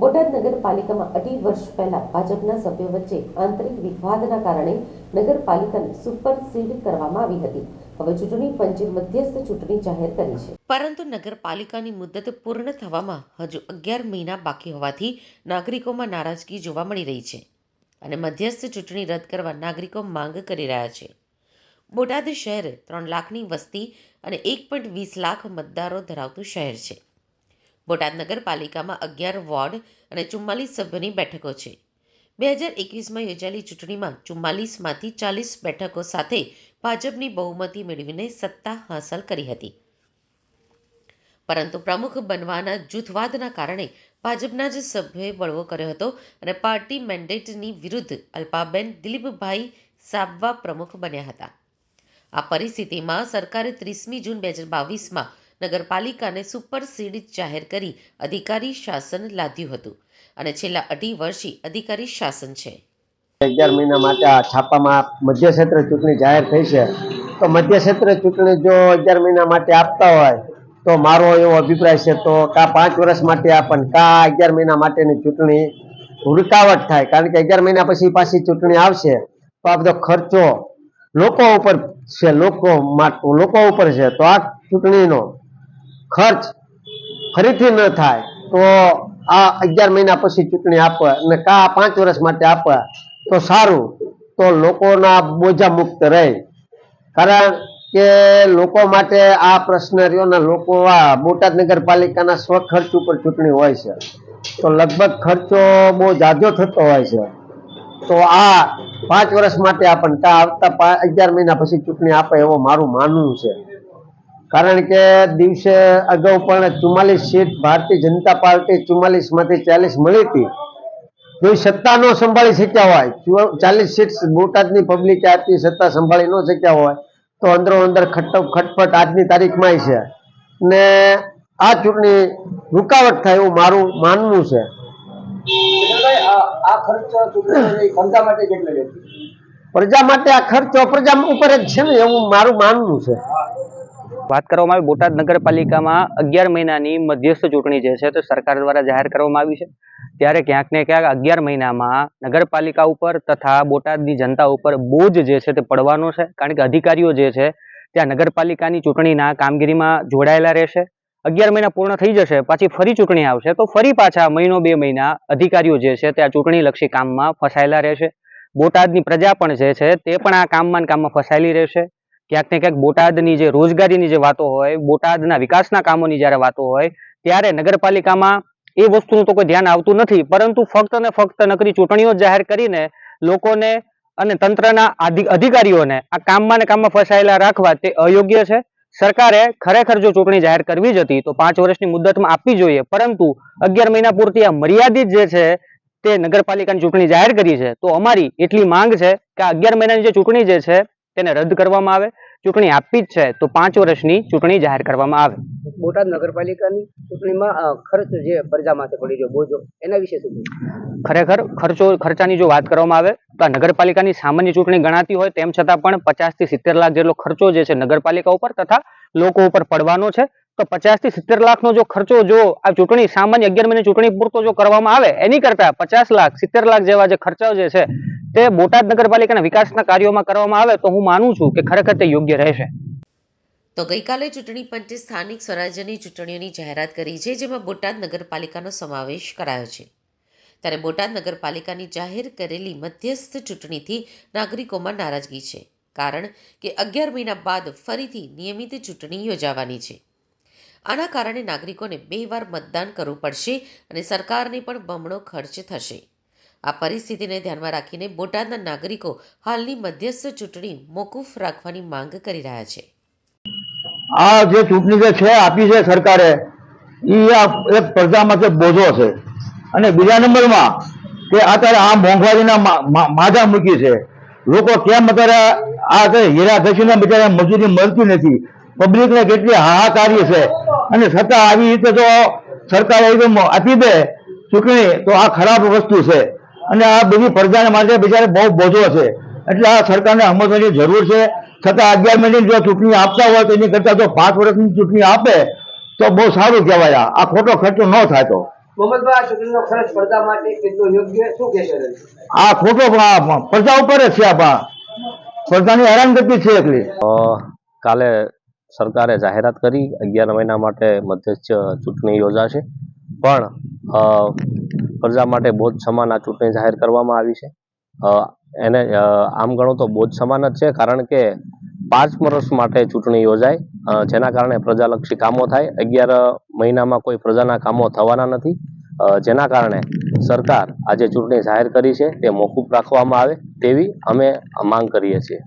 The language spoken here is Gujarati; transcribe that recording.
બોટાદ નગરપાલિકામાં અઢી વર્ષ પહેલા ભાજપના સભ્યો વચ્ચે આંતરિક વિવાદના કારણે નગરપાલિકાને સુપર સીડ કરવામાં આવી હતી. હવે ચૂંટણી પંચે મધ્યસ્થ ચૂંટણી જાહેર કરી છે. પરંતુ નગરપાલિકાની મુદ્દત પૂર્ણ થવામાં હજુ અગિયાર મહિના બાકી હોવાથી નાગરિકોમાં નારાજગી જોવા મળી રહી છે અને મધ્યસ્થ ચૂંટણી રદ કરવા નાગરિકો માંગ કરી રહ્યા છે. બોટાદ શહેર ત્રણ લાખની વસ્તી અને એક પોઈન્ટ વીસ લાખ મતદારો ધરાવતું શહેર છે. બોટાદ નગરપાલિકામાં અગિયાર વોર્ડ અને ચુમ્માલીસ સભ્યોની બેઠકો છે. બે હજાર એકવીસમાં યોજાયેલી ચૂંટણીમાં ચુમ્માલીસમાંથી ચાલીસ બેઠકો સાથે ભાજપની બહુમતી મેળવીને સત્તા હાંસલ કરી હતી. પરંતુ પ્રમુખ બનવાના જૂથવાદના કારણે ભાજપના જ સભ્યોએ બળવો કર્યો હતો અને પાર્ટી મેન્ડેટની વિરુદ્ધ અલ્પાબેન દિલીપભાઈ સાબવા પ્રમુખ બન્યા હતા. આ પરિસ્થિતિમાં સરકારે ત્રીસમી જૂન બે હજાર બાવીસમાં નગરપાલિકાને સુપરસીડ જાહેર કરી અધિકારી શાસન લાદ્યું હતું. અને છેલ્લા અઢી વર્ષથી અધિકારી શાસન છે. અગિયાર મહિના માટે આ છાપામાં મધ્ય ક્ષેત્ર ચૂંટણી જાહેર થઈ છે. તો મધ્ય ક્ષેત્ર ચૂંટણી જો અગિયાર મહિના માટે આપતા હોય, તો મારો એવો અભિપ્રાય છે તો કા પાંચ વર્ષ માટે આપણ કા અગિયાર મહિના માટેની ચૂંટણી રૂકાવટ થાય. કારણ કે અગિયાર મહિના પછી પાછી ચૂંટણી આવશે, તો આ બધો ખર્ચો લોકો ઉપર છે, લોકો લોકો ઉપર છે. તો આ ચૂંટણીનો ખર્ચ ફરીથી ન થાય, તો આ અગિયાર મહિના પછી ચૂંટણી આપે અને કા પાંચ વર્ષ માટે આપે, તો સારું. તો લોકોના બોજા મુક્ત રહે. કારણ કે લોકો માટે આ પ્રશ્ન રહ્યો ને લોકો આ બોટાદ નગરપાલિકાના સ્વ ખર્ચ ઉપર ચૂંટણી હોય છે. તો લગભગ ખર્ચો બહુ જાજો થતો હોય છે. તો આ પાંચ વર્ષ માટે આપણને કા આવતા અગિયાર મહિના પછી ચૂંટણી આપે એવો મારું માનવું છે. કારણ કે દિવસે અગાઉ પણ ચુમ્માલીસ સીટ ભારતીય જનતા પાર્ટી ચુમ્માલીસમાંથી ચાલીસ મળી હતી. જો સત્તા ન સંભાળી શક્યા હોય ચાલીસ સીટ બોટાદની પબ્લિકે આપી સત્તા સંભાળી ન શક્યા હોય તો અંદરો અંદર ખટ ખટપટ આજની તારીખમાં છે. ને આ ચૂંટણી રૂકાવટ થાય એવું મારું માનવું છે. પ્રજા માટે આ ખર્ચો પ્રજા ઉપર જ છે ને એવું મારું માનવું છે. વાત કરવામાં આવે, બોટાદ નગરપાલિકામાં અગિયાર મહિનાની મધ્યસ્થ ચૂંટણી જે છે તે સરકાર દ્વારા જાહેર કરવામાં આવી છે. ત્યારે ક્યાંક ને ક્યાંક અગિયાર મહિનામાં નગરપાલિકા ઉપર તથા બોટાદની જનતા ઉપર બોજ જે છે તે પડવાનો છે. કારણ કે અધિકારીઓ જે છે ત્યાં નગરપાલિકાની ચૂંટણીના કામગીરીમાં જોડાયેલા રહેશે. અગિયાર મહિના પૂર્ણ થઈ જશે, પાછી ફરી ચૂંટણી આવશે, તો ફરી પાછા મહિનો બે મહિના અધિકારીઓ જે છે તે આ ચૂંટણીલક્ષી કામમાં ફસાયેલા રહેશે. બોટાદની પ્રજા પણ જે છે તે પણ આ કામમાં કામમાં ફસાયેલી રહેશે. ક્યાંક ને ક્યાંક બોટાદની જે રોજગારીની જે વાતો હોય, બોટાદના વિકાસના કામોની જ્યારે વાતો હોય, ત્યારે નગરપાલિકામાં એ વસ્તુનું તો કોઈ ધ્યાન આવતું નથી. પરંતુ ફક્ત ને ફક્ત નકરી ચૂંટણીઓ જાહેર કરીને લોકોને અને તંત્રના અધિકારીઓને આ કામમાં ને કામમાં ફસાયેલા રાખવા તે અયોગ્ય છે. સરકારે ખરેખર જો ચૂંટણી જાહેર કરવી જ હતી, તો પાંચ વર્ષની મુદતમાં આપવી જોઈએ. પરંતુ અગિયાર મહિના પૂરતી આ મર્યાદિત જે છે, તે નગરપાલિકાની ચૂંટણી જાહેર કરી છે. તો અમારી એટલી માંગ છે કે આ અગિયાર મહિનાની જે ચૂંટણી જે છે તેને રદ કરવામાં આવે. ચૂંટણી આપવી જ છે તો પાંચ વર્ષની ચૂંટણી જાહેર કરવામાં આવે. બોટાદ નગરપાલિકાની ચૂંટણીમાં ખર્ચ જે પ્રજા માટે પડી રહ્યો બોજો એના વિશે શું ખરેખર ખર્ચો ખર્ચાની જો વાત કરવામાં આવે તો આ નગરપાલિકાની સામાન્ય ચૂંટણી ગણાતી હોય તેમ છતાં પણ પચાસથી સિત્તેર લાખ જેટલો ખર્ચો જે છે નગરપાલિકા ઉપર તથા લોકો ઉપર પડવાનો છે. તો પચાસથી સિત્તેર લાખનો જો ખર્ચો જો આ ચૂંટણી સામાન્ય અગિયાર મહિને ચૂંટણી પૂરતો જો કરવામાં આવે એની કરતા પચાસ લાખ સિત્તેર લાખ જેવા જે ખર્ચાઓ જે છે તે બોટાદ નગરપાલિકાના વિકાસના કાર્યોમાં કરવામાં આવે તો હું માનું છું કે ખરેખર તે યોગ્ય રહેશે. તો ગઈકાલે ચૂંટણી પંચે સ્થાનિક સ્વરાજ્યની ચૂંટણીઓની જાહેરાત કરી છે, જેમાં બોટાદ નગરપાલિકાનો સમાવેશ કરાયો છે. ત્યારે બોટાદ નગરપાલિકાની જાહેર કરેલી મધ્યસ્થ ચૂંટણીથી નાગરિકોમાં નારાજગી છે, કારણ કે અગિયાર મહિના બાદ ફરીથી નિયમિત ચૂંટણી યોજાવાની છે. આના કારણે નાગરિકોને બે વાર મતદાન કરવું પડશે અને સરકારને પણ બમણો ખર્ચ થશે. આ પરિસ્થિતિને ધ્યાનમાં રાખીને બોટાદના નાગરિકો હાલની મધ્યસ્થ ચૂંટણી મોકૂફ રાખવાની માંગ કરી રહ્યા છે. આ જે ચૂંટણી જે છે, આપી છે સરકારે એ આ એક પ્રજા માટે બોજો છે. અને બીજા નંબરમાં કે અત્યારે આ મોંઘવારીના મા- મા- માજા મૂકી છે. લોકો કેમ અત્યારે આ હીરા ઘસીને બિચારા મજૂરી મળતી નથી? પબ્લિકને કેટલી હાહાકારી છે? અને છતાં આવી રીતે જો સરકારે એકદમ આપી દે ચૂંટણી, તો આ ખરાબ વસ્તુ છે. અને આ બધી પ્રજાને માટે બિચારે બહુ બોજો છે એટલે આ સરકારને સમજવાની જરૂર છે છતાં અગિયાર મહિને જો ચૂંટણી આપતા હોય તો એની કરતા જો પાંચ વર્ષની ચૂંટણી આપે તો બહુ સારું કહેવાય આ. આ ખોટો ખર્ચો ન થાય તો આ ચૂંટણીનો ખર્ચ સ્પર્ધા માટે કેટલો યોગ્ય શું કહેશો તમે? આ ખોટો પ્રજા ઉપર જ છે આપણા બા. પ્રજાની હેરાનગતિ છે એટલી અ, કાલે સરકારે જાહેરાત કરી અગિયાર મહિના માટે મધ્યસ્થ ચૂંટણી યોજાશે પણ પ્રજા માટે બોધ સમાન આ ચૂંટણી જાહેર કરવામાં આવી છે. એને આમ ગણો તો બોધ સમાન જ છે, કારણ કે પાંચ વર્ષ માટે ચૂંટણી યોજાય જેના કારણે પ્રજાલક્ષી કામો થાય. અગિયાર મહિનામાં કોઈ પ્રજાના કામો થવાના નથી જેના કારણે સરકાર આજે ચૂંટણી જાહેર કરી છે, તે મોકૂફ રાખવામાં આવે તેવી અમે માંગ કરીએ છીએ.